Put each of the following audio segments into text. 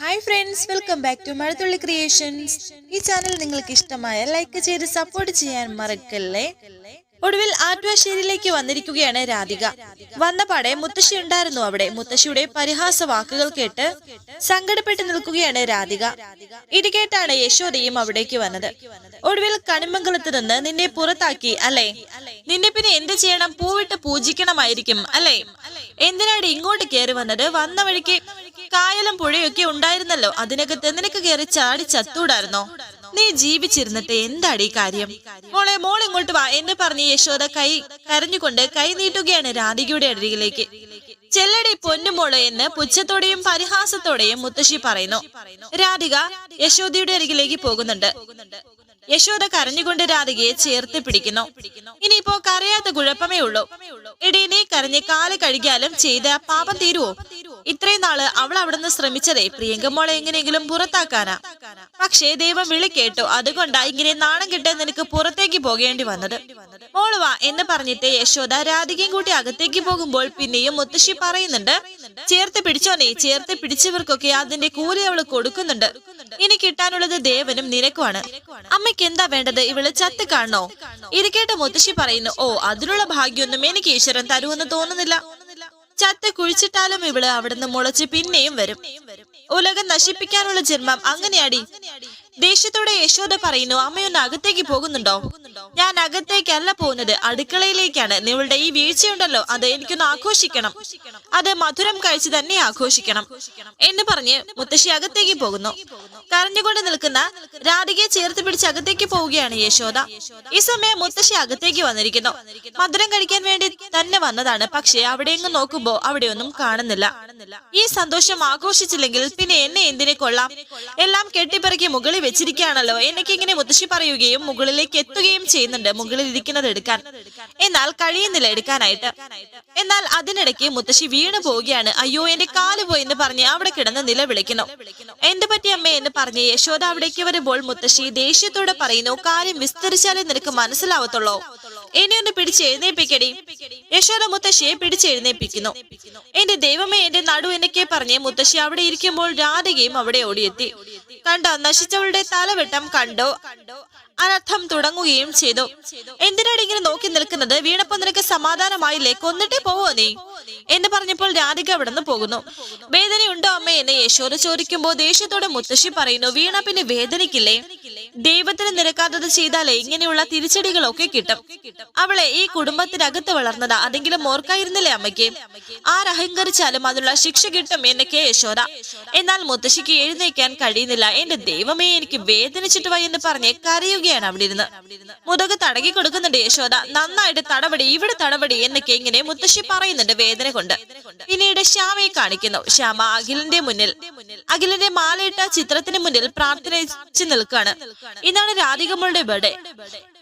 Hi friends welcome back to Mazhathulli creations ഈ channel നിങ്ങൾക്ക് ഇഷ്ടമായ ലൈക്ക് ചെയ്ത് സപ്പോർട്ട് ചെയ്യാൻ മറക്കല്ലേ? ഒടുവിൽ ആറ്റുവാശ്ശേരിയിലേക്ക് വന്നിരിക്കുകയാണ് രാധിക. വന്ന പാടെ മുത്തശ്ശി ഉണ്ടായിരുന്നു അവിടെ. മുത്തശ്ശിയുടെ പരിഹാസ വാക്കുകൾ കേട്ട് സങ്കടപ്പെട്ട് നിൽക്കുകയാണ് രാധിക. ഇത് കേട്ടാണ് യശോദയും അവിടേക്ക് വന്നത്. ഒടുവിൽ കണിമംഗലത്ത് നിന്ന് നിന്നെ പുറത്താക്കി അല്ലേ? നിന്നെ പിന്നെ എന്ത് ചെയ്യണം? പൂവിട്ട് പൂജിക്കണമായിരിക്കും അല്ലേ? എന്തിനാണ് ഇങ്ങോട്ട് കയറി വന്നത്? വന്ന വഴിക്ക് കായലും പുഴയൊക്കെ ഉണ്ടായിരുന്നല്ലോ. അതിനൊക്കെ നിനക്ക് കയറി ചാടി ചത്തൂടായിരുന്നോ? നീ ജീവിച്ചിരുന്നിട്ട് എന്താടി കാര്യം? മോളെ മോൾ ഇങ്ങോട്ട് വാ. എന്ന് പറഞ്ഞ് യശോദ കൈ കരഞ്ഞുകൊണ്ട് കൈ നീട്ടുകയാണ് രാധികയുടെ അരികിലേക്ക്. ചെല്ലടി പൊന്നുമോൾ എന്ന് പുച്ഛത്തോടെയും പരിഹാസത്തോടെയും മുത്തശ്ശി പറയുന്നു. രാധിക യശോദയുടെ അരികിലേക്ക് പോകുന്നുണ്ട്. യശോദ കരഞ്ഞുകൊണ്ട് രാധികയെ ചേർത്ത് പിടിക്കുന്നു. ഇനിയിപ്പോ കരയാത്ത കുഴപ്പമേ ഉള്ളൂ. എടി നീ കരഞ്ഞ് കാൽ കഴുകിയാലും ചെയ്ത പാപം തീരുവോ? ഇത്രയും നാൾ അവൾ അവിടുന്ന് ശ്രമിച്ചതേ പ്രിയങ്ക മോളെ എങ്ങനെയെങ്കിലും പുറത്താക്കാനാ. പക്ഷേ ദൈവം വിളി കേട്ടു അതുകൊണ്ടാ ഇങ്ങനെ നാണം കിട്ടാൻ നിനക്ക് പുറത്തേക്ക് പോകേണ്ടി വന്നത്. മോൾ വാ എന്ന് പറഞ്ഞിട്ട് യശോദ രാധികയും കൂട്ടി അകത്തേക്ക് പോകുമ്പോൾ പിന്നെയും മുത്തശ്ശി പറയുന്നുണ്ട് ചേർത്ത് പിടിച്ചോനെ ചേർത്ത് പിടിച്ചവർക്കൊക്കെ അതിന്റെ കൂലി അവൾ കൊടുക്കുന്നുണ്ട്. ഇനി കിട്ടാനുള്ളത് ദേവനും നിനക്കുമാണ്. അമ്മയ്ക്ക് എന്താ വേണ്ടത്? ഇവൾ ചത്ത് കാണണോ? ഇത് കേട്ട മുത്തശ്ശി പറയുന്നു ഓ അതിനുള്ള ഭാഗ്യമൊന്നും എനിക്ക് ഈശ്വരൻ തരുമെന്ന് തോന്നുന്നില്ല. ചത്ത് കുഴിച്ചിട്ടാലും ഇവൾ അവിടുന്ന് മുളച്ച് പിന്നെയും വരും. ഉലകം നശിപ്പിക്കാനുള്ള ജന്മം അങ്ങനെയാടി. ദേഷ്യത്തോടെ യശോദ പറയുന്നു അമ്മയൊന്ന് അകത്തേക്ക് പോകുന്നുണ്ടോ? ഞാൻ അകത്തേക്കല്ല പോകുന്നത്. അടുക്കളയിലേക്കാണ്. നിങ്ങളുടെ ഈ വീഴ്ചയുണ്ടല്ലോ. അത് എനിക്കൊന്ന് ആഘോഷിക്കണം. അത് മധുരം കഴിച്ച് തന്നെ ആഘോഷിക്കണം എന്ന് പറഞ്ഞ് മുത്തശ്ശി അകത്തേക്ക് പോകുന്നു. കരഞ്ഞുകൊണ്ട് നിൽക്കുന്ന രാധികയെ ചേർത്ത് പിടിച്ച് അകത്തേക്ക് പോവുകയാണ് യശോദ. ഈ സമയം മുത്തശ്ശി അകത്തേക്ക് വന്നിരിക്കുന്നു. മധുരം കഴിക്കാൻ വേണ്ടി തന്നെ വന്നതാണ്. പക്ഷേ അവിടെ എങ്ങും നോക്കുമ്പോ അവിടെ ഒന്നും കാണുന്നില്ല. ഈ സന്തോഷം ആഘോഷിച്ചില്ലെങ്കിൽ പിന്നെ എന്നെ എന്തിനെ കൊള്ളാം? എല്ലാം കെട്ടിപ്പറക്കി മുകളിൽ വെച്ചിരിക്കുകയാണല്ലോ. എന്നൊക്കെ ഇങ്ങനെ മുത്തശ്ശി പറയുകയും മുകളിലേക്ക് എത്തുകയും ചെയ്യുന്നുണ്ട്. മുകളിൽ ഇരിക്കുന്നത് എടുക്കാൻ. എന്നാൽ കഴിയുന്നില്ല എടുക്കാനായിട്ട്. എന്നാൽ അതിനിടയ്ക്ക് മുത്തശ്ശി വീണു പോവുകയാണ്. അയ്യോ എന്റെ കാൽ പോയി എന്ന് പറഞ്ഞ് അവിടെ കിടന്ന് നിലവിളിക്കുന്നു. എന്ത് പറ്റി അമ്മേ? എന്ന് പറഞ്ഞ് യശോദ അവിടേക്ക് വരുമ്പോൾ മുത്തശ്ശി ദേഷ്യത്തോടെ പറയുന്നു കാര്യം വിസ്തരിച്ചാലേ നിനക്ക് മനസ്സിലാവത്തുള്ളൂ. എന്നെ ഒന്ന് പിടിച്ച് എഴുന്നേപ്പിക്കടി യശോദ മുത്തശ്ശിയെ പിടിച്ച് എഴുന്നേപ്പിക്കുന്നു എന്റെ ദൈവമേ എന്റെ നടു എന്നൊക്കെ പറഞ്ഞ് മുത്തശ്ശി അവിടെ ഇരിക്കുമ്പോൾ രാധികയും അവിടെ ഓടിയെത്തി. കണ്ടോ നശിച്ചവളുടെ തലവെട്ടം കണ്ടോ? അനർത്ഥം തുടങ്ങുകയും ചെയ്തു. എന്തിനാണ് ഇങ്ങനെ നോക്കി നിൽക്കുന്നത്? വീണപ്പോ നിനക്ക് സമാധാനമായില്ലേ? കൊന്നിട്ടേ പോവോ നീ. എന്ന് പറഞ്ഞപ്പോൾ രാധിക അവിടെ നിന്ന് പോകുന്നു. വേദനയുണ്ടോ അമ്മ? എന്ന് യശോദ ചോദിക്കുമ്പോൾ ദേഷ്യത്തോടെ മുത്തശ്ശി പറയുന്നു വീണ പിന്നെ വേദനിക്കില്ലേ? ദൈവത്തിന് നിരക്കാത്തത് ചെയ്താലേ ഇങ്ങനെയുള്ള തിരിച്ചടികളൊക്കെ കിട്ടും. അവളെ ഈ കുടുംബത്തിനകത്ത് വളർന്നതാ അതെങ്കിലും ഓർക്കായിരുന്നില്ലേ അമ്മയ്ക്ക്? ആരഹങ്കരിച്ചാലും അതിനുള്ള ശിക്ഷ കിട്ടും എന്നൊക്കെ യശോദ. എന്നാൽ മുത്തശ്ശിക്ക് എഴുന്നേക്കാൻ കഴിയുന്നില്ല. എന്റെ ദൈവമേ എനിക്ക് വേദനിച്ചിട്ട് വയ്യെന്ന് പറഞ്ഞ് കരയുകയാണ് അവിടെ ഇരുന്ന്. മുതക് തടകി കൊടുക്കുന്നുണ്ട് യശോദ. നന്നായിട്ട് തടപടി ഇവിടെ തടപടി എന്നൊക്കെ ഇങ്ങനെ മുത്തശ്ശി പറയുന്നുണ്ട് വേദന കൊണ്ട്. പിന്നീട് ശ്യാമയെ കാണിക്കുന്നു. ശ്യാമ അഖിലിന്റെ മുന്നിൽ അഖിലിന്റെ മാലയിട്ട ചിത്രത്തിന് മുന്നിൽ പ്രാർത്ഥനിച്ച് നിൽക്കുകയാണ്. ഇതാണ് രാധികമ്മളുടെ ബർത്ത്ഡേ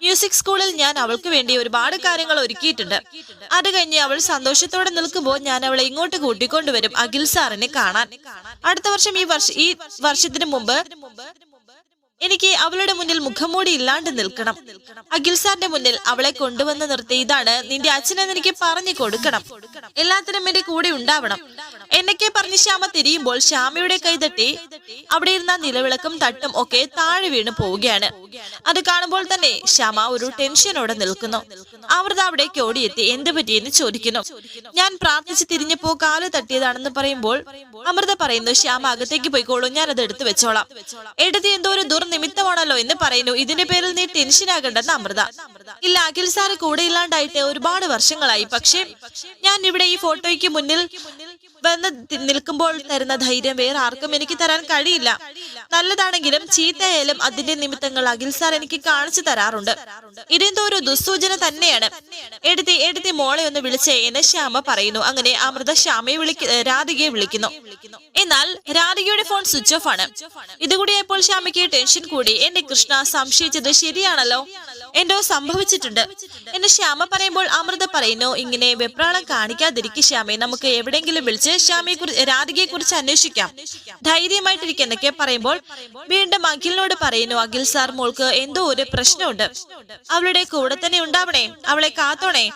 മ്യൂസിക് സ്കൂളിൽ ഞാൻ അവൾക്ക് വേണ്ടി ഒരുപാട് കാര്യങ്ങൾ ഒരുക്കിയിട്ടുണ്ട്. അത് കഴിഞ്ഞ് അവൾ സന്തോഷത്തോടെ നിൽക്കുമ്പോൾ ഞാൻ അവളെ ഇങ്ങോട്ട് കൂട്ടിക്കൊണ്ടുവരും അഖിൽ സാറിനെ കാണാൻ. അടുത്ത വർഷം ഈ വർഷം ഈ വർഷത്തിന് മുമ്പ് എനിക്ക് അവളുടെ മുന്നിൽ മുഖംമൂടി ഇല്ലാണ്ട് നിൽക്കണം. അഖിൽ സാറിന്റെ മുന്നിൽ അവളെ കൊണ്ടുവന്ന് നിർത്തി. ഇതാണ് നിന്റെ അച്ഛനെന്ന് എനിക്ക് പറഞ്ഞു കൊടുക്കണം. എല്ലാത്തിനും എന്റെ കൂടെ ഉണ്ടാവണം. എന്നൊക്കെ പറഞ്ഞ് ശ്യാമ തിരിയുമ്പോൾ ശ്യാമയുടെ കൈതട്ടി അവിടെ ഇരുന്ന നിലവിളക്കും തട്ടും ഒക്കെ താഴെ വീണ് പോവുകയാണ്. അത് കാണുമ്പോൾ തന്നെ ശ്യാമ ഒരു ടെൻഷനോടെ നിൽക്കുന്നു. അമൃത അവിടേക്ക് ഓടിയെത്തി. എന്ത് പറ്റിയെന്ന് ചോദിക്കുന്നു. ഞാൻ പ്രാർത്ഥിച്ച് തിരിഞ്ഞപ്പോ കാൽ തട്ടിയതാണെന്ന് പറയുമ്പോൾ അമൃത പറയുന്നു ശ്യാമ അകത്തേക്ക് പോയിക്കോളൂ. ഞാൻ അത് എടുത്തു വെച്ചോളാം. എടുത്ത് എന്തോ ഒരു ദുർനിമിത്തമാണല്ലോ എന്ന് പറയുന്നു. ഇതിന്റെ പേരിൽ നീ ടെൻഷൻ ആകണ്ടെന്ന് അമൃത. ഇല്ല അഖിൽ സാറ് കൂടെ ഇല്ലാണ്ടായിട്ട് ഒരുപാട് വർഷങ്ങളായി. പക്ഷേ ഞാൻ ഇവിടെ ഈ ഫോട്ടോയ്ക്ക് മുന്നിൽ വന്ന് നിൽക്കുമ്പോൾ തരുന്ന ധൈര്യം വേറെ ആർക്കും എനിക്ക് തരാൻ കഴിയില്ല. നല്ലതാണെങ്കിലും ചീത്തയായാലും അതിന്റെ നിമിത്തങ്ങൾ അഖിൽ സാർ എനിക്ക് കാണിച്ചു തരാറുണ്ട്. ഇതെന്തോ ഒരു ദുസ്സൂചന തന്നെയാണ്. എടുത്തി എടുത്തി മോളെ ഒന്ന് വിളിച്ചേ എന്ന് ശ്യാമ പറയുന്നു. അങ്ങനെ അമൃത ശ്യാമയെ വിളിക്ക രാധികയെ വിളിക്കുന്നു. എന്നാൽ രാധികയുടെ ഫോൺ സ്വിച്ച് ഓഫ് ആണ്. ഇതുകൂടിയായപ്പോൾ ശ്യാമയ്ക്ക് ടെൻഷൻ കൂടി. എന്റെ കൃഷ്ണ സംശയിച്ചത് ശരിയാണല്ലോ. എന്തോ സംഭവിച്ചിട്ടുണ്ട്. എന്ന് ശ്യാമ പറയുമ്പോൾ അമൃത പറയുന്നു ഇങ്ങനെ വെപ്രാളം കാണിക്കാതിരിക്കും ശ്യാമെ. നമുക്ക് എവിടെയെങ്കിലും വിളിച്ച് ശ്യാമയെ കുറിച്ച് രാധികയെ കുറിച്ച് അന്വേഷിക്കാം ധൈര്യമായിട്ടിരിക്കുന്നൊക്കെ പറയുമ്പോൾ വീണ്ടും അഖിലിനോട് പറയുന്നു അഖിൽ സാർ മോൾക്ക് എന്തോ ഒരു പ്രശ്നമുണ്ട്. അവളുടെ കൂടെ തന്നെ ഉണ്ടാവണേ അവളെ കാത്തോണേ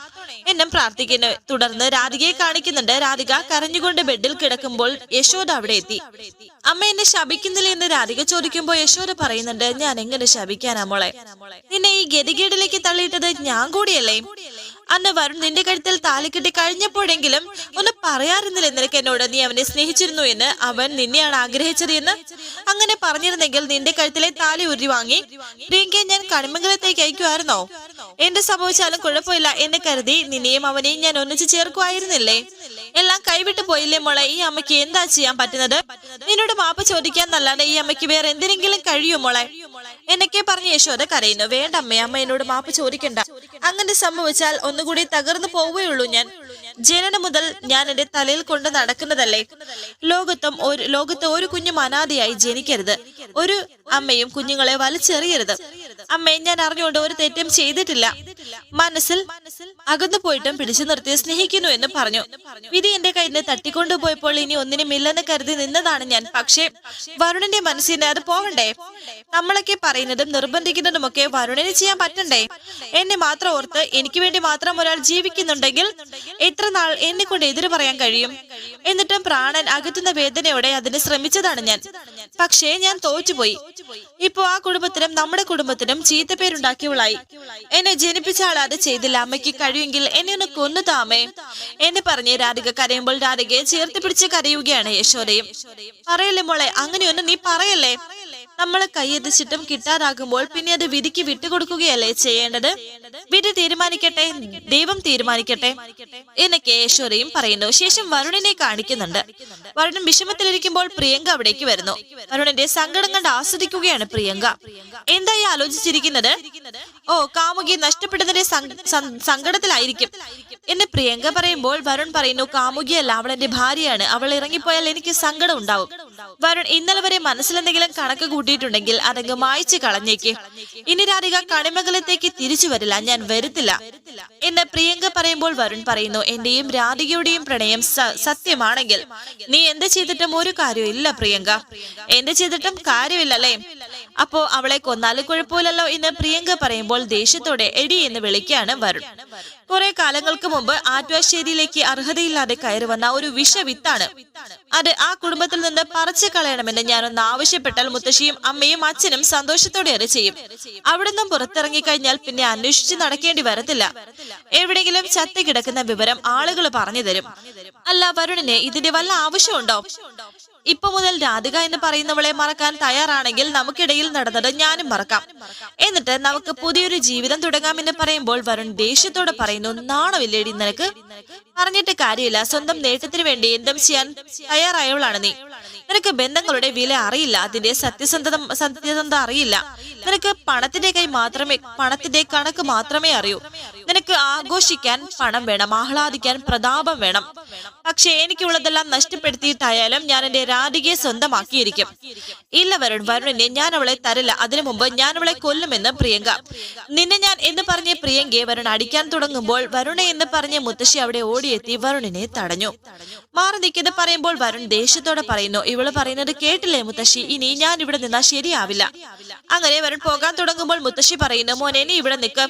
എന്നും പ്രാർത്ഥിക്കുന്നു. തുടർന്ന് രാധികയെ കാണിക്കുന്നുണ്ട്. രാധിക കരഞ്ഞുകൊണ്ട് ബെഡിൽ കിടക്കുമ്പോൾ യശോദ അവിടെ എത്തി. അമ്മ എന്നെ ശപിക്കുന്നില്ല? എന്ന് രാധിക ചോദിക്കുമ്പോൾ യശോദ പറയുന്നുണ്ട് ഞാൻ എങ്ങനെ ശപിക്കാനാ മോളെ? നിന്നെ ഈ ഗതികേടിലേക്ക് തള്ളിയിട്ടത് ഞാൻ കൂടിയല്ലേ? അന്ന് വരുൺ നിന്റെ കഴുത്തിൽ താലി കഴിഞ്ഞപ്പോഴെങ്കിലും ഒന്ന് പറയാറുന്നില്ല നിനക്ക് എന്നോട്. നീ അവനെ സ്നേഹിച്ചിരുന്നു എന്ന്. അവൻ നിന്നെയാണ് ആഗ്രഹിച്ചത് എന്ന്. അങ്ങനെ പറഞ്ഞിരുന്നെങ്കിൽ നിന്റെ കഴുത്തിലെ താലി ഉരുതി വാങ്ങി പ്രിയങ്കയെ ഞാൻ കണിമംഗലത്തേക്ക് അയക്കുമായിരുന്നോ എന്റെ സംഭവിച്ചാലും കുഴപ്പമില്ല എന്ന് കരുതി നിന്നെയും അവനെയും ഞാൻ ഒന്നിച്ചു ചേർക്കുമായിരുന്നില്ലേ എല്ലാം കൈവിട്ടു പോയില്ലേ മോളെ? ഈ അമ്മയ്ക്ക് എന്താ ചെയ്യാൻ പറ്റുന്നത്? നിന്നോട് മാപ്പ് ചോദിക്കാൻ നല്ലാതെ ഈ അമ്മയ്ക്ക് വേറെ എന്തിനെങ്കിലും കഴിയോ മോളെ? എന്നൊക്കെ പറഞ്ഞ യശോദ കരയുന്നു. വേണ്ട അമ്മേ അമ്മ എന്നോട് മാപ്പ് ചോദിക്കണ്ട. അങ്ങനെ സംഭവിച്ചാൽ ഒന്നുകൂടി തകർന്നു പോവുകയുള്ളൂ ഞാൻ. ജനനം മുതൽ ഞാൻ എന്റെ തലയിൽ കൊണ്ട് നടക്കുന്നതല്ലേ? ലോകത്തും ഒരു ലോകത്ത് ഒരു കുഞ്ഞും അനാഥയായി ജനിക്കരുത്. ഒരു അമ്മയും കുഞ്ഞുങ്ങളെ വലിച്ചെറിയരുത്. അമ്മേ ഞാൻ അറിഞ്ഞുകൊണ്ട് ഒരു തെറ്റും ചെയ്തിട്ടില്ല. മനസ്സിൽ അകന്നു പോയിട്ടും പിടിച്ചു നിർത്തി സ്നേഹിക്കുന്നു എന്ന് പറഞ്ഞു. വിധി എന്റെ കയ്യിൽ നിന്ന് തട്ടിക്കൊണ്ടുപോയപ്പോൾ ഇനി ഒന്നിനുമില്ലെന്ന് കരുതി നിന്നതാണ് ഞാൻ. പക്ഷേ വരുണിന്റെ മനസ്സിന് അത് പോവണ്ടേ നമ്മളൊക്കെ പറയുന്നതും നിർബന്ധിക്കുന്നതുമൊക്കെ വരുണിന് ചെയ്യാൻ പറ്റണ്ടേ? എന്നെ മാത്രം ഓർത്ത് എനിക്ക് വേണ്ടി മാത്രം ഒരാൾ ജീവിക്കുന്നുണ്ടെങ്കിൽ എത്ര നാൾ എന്നെ കൊണ്ട് എതിര് പറയാൻ കഴിയും? എന്നിട്ടും പ്രാണൻ അകറ്റുന്ന വേദനയോടെ അതിന് ശ്രമിച്ചതാണ് ഞാൻ. പക്ഷേ ഞാൻ തോറ്റുപോയി. ഇപ്പോ ആ കുടുംബത്തിനും നമ്മുടെ കുടുംബത്തിനും ചീത്തപ്പേരുണ്ടാക്കിയവളായി. എന്നെ ജനിപ്പിച്ച ആൾ അത് ചെയ്തില്ല. അമ്മയ്ക്ക് കഴിയുമെങ്കിൽ എന്നെ ഒന്ന് കൊന്നു താമേ. എന്ന് പറഞ്ഞ് രാധിക കരയുമ്പോൾ രാധികയെ ചേർത്ത് പിടിച്ച് കരയുകയാണ് യശോദയും. പറയല്ലേ മോളെ അങ്ങനെയൊന്നും നീ പറയല്ലേ? നമ്മൾ കൈയെത്തിച്ചിട്ടും കിട്ടാതാകുമ്പോൾ പിന്നെ അത് വിധിക്ക് വിട്ടുകൊടുക്കുകയല്ലേ ചെയ്യേണ്ടത്? വിധി തീരുമാനിക്കട്ടെ ദൈവം തീരുമാനിക്കട്ടെ എന്ന് കേശ്വരയും പറയുന്നു. ശേഷം വരുണിനെ കാണിക്കുന്നുണ്ട്. വരുണൻ വിഷമത്തിലിരിക്കുമ്പോൾ പ്രിയങ്ക അവിടേക്ക് വരുന്നു. വരുണന്റെ സങ്കടം കണ്ട് ആസ്വദിക്കുകയാണ് പ്രിയങ്ക. എന്തായി ആലോചിച്ചിരിക്കുന്നത്? ഓ കാമുകി നഷ്ടപ്പെടുന്നതിന്റെ സങ്ക- സങ്കടത്തിലായിരിക്കും എന്ന് പ്രിയങ്ക പറയുമ്പോൾ വരുൺ പറയുന്നു കാമുകിയല്ല അവൾ എന്റെ ഭാര്യയാണ്. അവൾ ഇറങ്ങിപ്പോയാൽ എനിക്ക് സങ്കടം ഉണ്ടാവും. വരുൺ ഇന്നലെ വരെ മനസ്സിലെന്തെങ്കിലും കണക്ക് കൂട്ടിയിട്ടുണ്ടെങ്കിൽ അതങ്ങ് മായ്ച്ചു കളഞ്ഞേക്ക്. ഇനി രാധിക കണിമംഗലത്തേക്ക് തിരിച്ചു വരില്ല. ഞാൻ വരുത്തില്ല. എന്ന് പ്രിയങ്ക പറയുമ്പോൾ വരുൺ പറയുന്നു എന്റെയും രാധികയുടെയും പ്രണയം സത്യമാണെങ്കിൽ നീ എന്ത് ചെയ്തിട്ടും ഒരു കാര്യവും ഇല്ല പ്രിയങ്ക. എന്ത് ചെയ്തിട്ടും കാര്യമില്ലല്ലേ? അപ്പോ അവളെ കൊന്നാലും കുഴപ്പമില്ലല്ലോ എന്ന് പ്രിയങ്ക പറയുമ്പോൾ ദേഷ്യത്തോടെ എടി എന്ന് വിളിക്കാണ് വരുൺ. കുറെ കാലങ്ങൾക്ക് മുമ്പ് ആറ്റുവാശ്ശേരിയിലേക്ക് അർഹതയില്ലാതെ കയറി വന്ന ഒരു വിഷവിത്താണ്. അത് ആ കുടുംബത്തിൽ നിന്ന് പറിച്ചു കളയണമെന്ന് ഞാനൊന്ന് ആവശ്യപ്പെട്ടാൽ മുത്തശ്ശിയും അമ്മയും അച്ഛനും സന്തോഷത്തോടെ അത് ചെയ്യും. അവിടുന്ന് പുറത്തിറങ്ങി കഴിഞ്ഞാൽ പിന്നെ അന്വേഷിച്ച് നടക്കേണ്ടി വരത്തില്ല. എവിടെയെങ്കിലും ചത്തി കിടക്കുന്ന വിവരം ആളുകൾ പറഞ്ഞു തരും. അല്ല വരുണിന് ഇതിന്റെ വല്ല ആവശ്യമുണ്ടോ? ഇപ്പൊ മുതൽ രാധിക എന്ന് പറയുന്നവളെ മറക്കാൻ തയ്യാറാണെങ്കിൽ നമുക്കിടയിൽ നടന്നത് ഞാനും മറക്കാം. എന്നിട്ട് നമുക്ക് പുതിയൊരു ജീവിതം തുടങ്ങാമെന്ന് പറയുമ്പോൾ വരുൺ ദേഷ്യത്തോടെ പറയുന്നു നാണമില്ലേടി നിനക്ക്? പറഞ്ഞിട്ട് കാര്യമില്ല. സ്വന്തം നേട്ടത്തിന് വേണ്ടി എന്തും ചെയ്യാൻ തയ്യാറായവളാണ് നീ. നിനക്ക് ബന്ധങ്ങളുടെ വില അറിയില്ല. അതിന്റെ സത്യസന്ധത സത്യസന്ധത അറിയില്ല. നിനക്ക് പണത്തിന്റെ കൈ മാത്രമേ പണത്തിന്റെ കണക്ക് മാത്രമേ അറിയൂ. നിനക്ക് ആഘോഷിക്കാൻ പണം വേണം ആഹ്ലാദിക്കാൻ പ്രതാപം വേണം. പക്ഷെ എനിക്കുള്ളതെല്ലാം നഷ്ടപ്പെടുത്തിയിട്ടായാലും ഞാൻ എന്റെ രാധികയെ സ്വന്തമാക്കിയിരിക്കും. ഇല്ല വരുൺ വരുണിനെ ഞാൻ അവളെ തരില്ല. അതിനു മുമ്പ് ഞാൻ അവളെ കൊല്ലുമെന്ന് പ്രിയങ്ക. നിന്നെ ഞാൻ എന്ന് പറഞ്ഞ പ്രിയങ്കയെ വരുൺ അടിക്കാൻ തുടങ്ങുമ്പോൾ വരുണെ എന്ന് പറഞ്ഞ മുത്തശ്ശി അവിടെ ഓടിയെത്തി വരുണിനെ തടഞ്ഞു. മാറി നിൽക്കുന്നത് പറയുമ്പോൾ വരുൺ ദേഷ്യത്തോടെ പറയുന്നു ഇവൾ പറയുന്നത് കേട്ടില്ലേ മുത്തശ്ശി? ഇനി ഞാൻ ഇവിടെ നിന്നാ ശരിയാവില്ല. അങ്ങനെ വരുൺ പോകാൻ തുടങ്ങുമ്പോൾ മുത്തശ്ശി പറയുന്നു മോനെ നീ ഇവിടെ നിൽക്ക്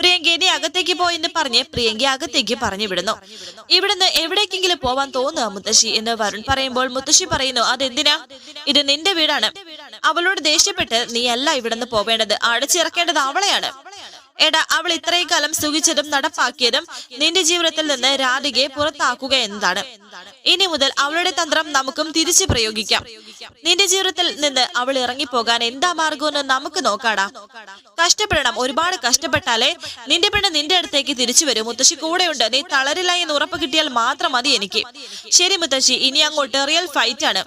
പ്രിയങ്ക നീ അകത്തേക്ക് പോയെന്ന് പറഞ്ഞ് പ്രിയങ്ക അകത്തേക്ക് പറഞ്ഞു വിടുന്നു. ഇവിടുന്ന് എവിടേക്കെങ്കിലും പോവാൻ തോന്നുക മുത്തശ്ശി എന്ന് വരുൺ പറയുമ്പോൾ മുത്തശ്ശി പറയുന്നു അതെന്തിനാ? ഇത് നിന്റെ വീടാണ്. അവളോട് ദേഷ്യപ്പെട്ട് നീ അല്ല ഇവിടുന്ന് പോവേണ്ടത്. അടച്ചിറക്കേണ്ടത് അവളെയാണ്. എടാ അവൾ ഇത്രയും കാലം സുഖിച്ചതും നടപ്പാക്കിയതും നിന്റെ ജീവിതത്തിൽ നിന്ന് രാധികയെ പുറത്താക്കുക എന്നതാണ്. ഇനി മുതൽ അവളുടെ തന്ത്രം നമുക്കും തിരിച്ചു പ്രയോഗിക്കാം. നിന്റെ ജീവിതത്തിൽ നിന്ന് അവൾ ഇറങ്ങിപ്പോകാൻ എന്താ മാർഗമെന്ന് നമുക്ക് നോക്കാടാ. കഷ്ടപ്പെടണം. ഒരുപാട് കഷ്ടപ്പെട്ടാലേ നിന്റെ പെണ്ണ് നിന്റെ അടുത്തേക്ക് തിരിച്ചു വരും. മുത്തശ്ശി കൂടെയുണ്ട്. നീ തളരില്ല എന്ന് ഉറപ്പ് കിട്ടിയാൽ മാത്രം മതി എനിക്ക്. ശരി മുത്തശ്ശി ഇനി അങ്ങോട്ട് റിയൽ ഫൈറ്റ് ആണ്.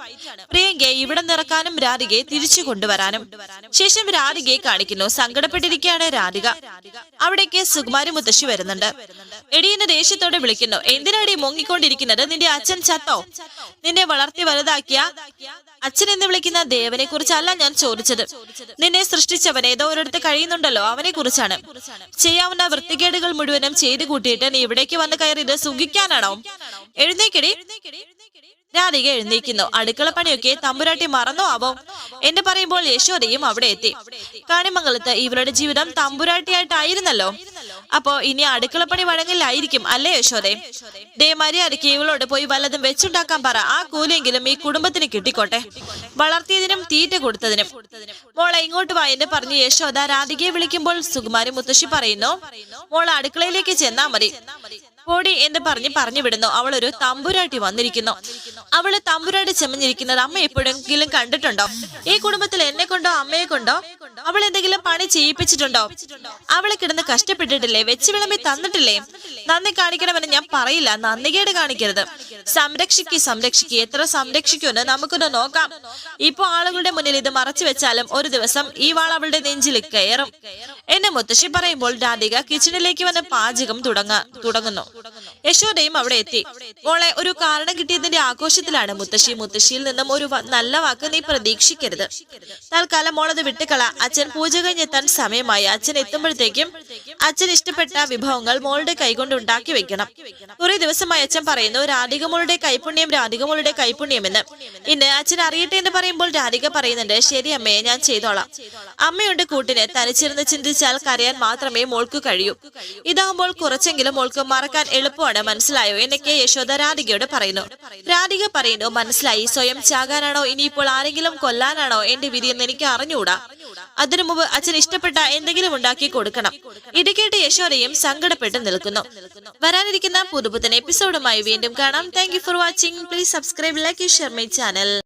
പ്രിയങ്കയെ ഇവിടെ നിറക്കാനും രാധികയെ തിരിച്ചു കൊണ്ടുവരാനും. ശേഷം രാധികയെ കാണിക്കുന്നു. സങ്കടപ്പെട്ടിരിക്കുകയാണ് രാധിക. അവിടേക്ക് സുകുമാരി മുത്തശ്ശി വരുന്നുണ്ട്. എടീന്ന് ദേഷ്യത്തോടെ വിളിക്കുന്നു. എന്തിനാടി മുങ്ങിക്കൊണ്ടിരിക്കുന്നത്? നിന്റെ അച്ഛൻ ചത്തോ? നിന്നെ വളർത്തി വലുതാക്കിയ അച്ഛൻ എന്ന് വിളിക്കുന്ന ദേവനെ കുറിച്ചല്ല ഞാൻ ചോദിച്ചത്. നിന്നെ സൃഷ്ടിച്ചവൻ ഏതോ ഒരിടത്ത് കഴിയുന്നുണ്ടല്ലോ അവനെ കുറിച്ചാണ്. ചെയ്യാവുന്ന വൃത്തികേടുകൾ മുഴുവനും ചെയ്തു കൂട്ടിയിട്ട് നീ ഇവിടേക്ക് വന്ന് കയറി ഇത് സുഖിക്കാനാണോ? എഴുന്നേക്കടി. രാധിക എഴുന്നേക്കുന്നു അടുക്കള പണിയൊക്കെ തമ്പുരാട്ടി മറന്നോ ആവോ എന്ന് പറയുമ്പോൾ യശോദയും അവിടെ എത്തി. കാണിമംഗലത്ത് ഇവരുടെ ജീവിതം തമ്പുരാട്ടിയായിട്ടായിരുന്നല്ലോ. അപ്പോ ഇനി അടുക്കളപ്പണി വഴങ്ങില്ലായിരിക്കും അല്ലേ യശോദേ? ദേ മര്യാദയ്ക്ക് ഇവളോട് പോയി വല്ലതും വെച്ചുണ്ടാക്കാൻ പറ. ആ കൂലിയെങ്കിലും ഈ കുടുംബത്തിന് കിട്ടിക്കോട്ടെ. വളർത്തിയതിനും തീറ്റ കൊടുത്തതിനും. മോളെ ഇങ്ങോട്ട് വാ എന്ന് പറഞ്ഞ് യശോദ രാധികയെ വിളിക്കുമ്പോൾ സുകുമാരി മുത്തശ്ശി പറയുന്നു മോൾ അടുക്കളയിലേക്ക് ചെന്നാ മതി. പോടി എന്ന് പറഞ്ഞ് പറഞ്ഞു വിടുന്നു. അവൾ ഒരു തമ്പുരാട്ടി വന്നിരിക്കുന്നു. അവൾ തമ്പുരാട്ടി ചെമഞ്ഞിരിക്കുന്നത് അമ്മ എപ്പോഴെങ്കിലും കണ്ടിട്ടുണ്ടോ? ഈ കുടുംബത്തിൽ എന്നെ കൊണ്ടോ അമ്മയെ കൊണ്ടോ? അവൾ എന്തെങ്കിലും പണി ചെയ്യിപ്പിച്ചിട്ടുണ്ടോ? അവളെ കിടന്ന് കഷ്ടപ്പെട്ടിട്ടില്ലേ? വെച്ച് വിളമ്പി തന്നിട്ടില്ലേ? നന്ദി കാണിക്കണമെന്ന് ഞാൻ പറയില്ല. നന്ദികേട് കാണിക്കരുത്. സംരക്ഷിക്ക് സംരക്ഷിക്ക്. എത്ര സംരക്ഷിക്കുമെന്ന് നമുക്കൊന്ന് നോക്കാം. ഇപ്പൊ ആളുകളുടെ മുന്നിൽ ഇത് മറച്ചു വെച്ചാലും ഒരു ദിവസം ഈ വാൾ അവളുടെ നെഞ്ചിൽ കയറും. എന്നെ മുത്തശ്ശി പറയുമ്പോൾ രാധിക കിച്ചണിലേക്ക് വന്ന് പാചകം തുടങ്ങ തുടങ്ങുന്നു. യശോദയും അവിടെ എത്തി. മോളെ ഒരു കാരണം കിട്ടിയതിന്റെ ആഘോഷത്തിലാണ് മുത്തശ്ശി. മുത്തശ്ശിയിൽ നിന്നും ഒരു നല്ല വാക്ക് നീ പ്രതീക്ഷിക്കരുത്. തൽക്കാലം മോളത് വിട്ടുകള. അച്ഛൻ പൂജ കഴിഞ്ഞെത്താൻ സമയമായി. അച്ഛൻ എത്തുമ്പോഴത്തേക്കും അച്ഛൻ ഇഷ്ടപ്പെട്ട വിഭവങ്ങൾ മോളുടെ കൈകൊണ്ട് ഉണ്ടാക്കി വെക്കണം. കുറെ ദിവസമായി അച്ഛൻ പറയുന്നു രാധിക മോളുടെ കൈപുണ്യം രാധിക മോളുടെ കൈപുണ്യം എന്ന് ഇന്ന് അച്ഛൻ അറിയട്ടെ എന്ന് പറയുമ്പോൾ രാധിക പറയുന്നുണ്ട് ശരി അമ്മയെ ഞാൻ ചെയ്തോളാം. അമ്മയുണ്ട് കൂട്ടിന്. തനിച്ചിരുന്ന് ചിന്തിച്ചാൽ കരയാൻ മാത്രമേ മോൾക്ക് കഴിയൂ. ഇതാകുമ്പോൾ കുറച്ചെങ്കിലും മോൾക്ക് മറക്കാൻ എളുപ്പമാണ്. മനസ്സിലായോ? എന്നൊക്കെ യശോദ രാധികയോട് പറയുന്നു. രാധിക പറയുന്നു മനസ്സിലായി. സ്വയം ചാകാനാണോ? ഇനിയിപ്പോൾ ആരെങ്കിലും കൊല്ലാനാണോ? എന്റെ വിധി എന്ന് എനിക്ക് അറിഞ്ഞുകൂടാ അതിനു മുമ്പ് അച്ഛൻ ഇഷ്ടപ്പെട്ട എന്തെങ്കിലും ഉണ്ടാക്കി കൊടുക്കണം. ഇടുക്കേട്ട് കേട്ട് യശോദയും സങ്കടപ്പെട്ട് നിൽക്കുന്നു. വരാനിരിക്കുന്ന പുതുപുത്തൻ എപ്പിസോഡുമായി വീണ്ടും കാണാം. Thank for watching please subscribe like share my channel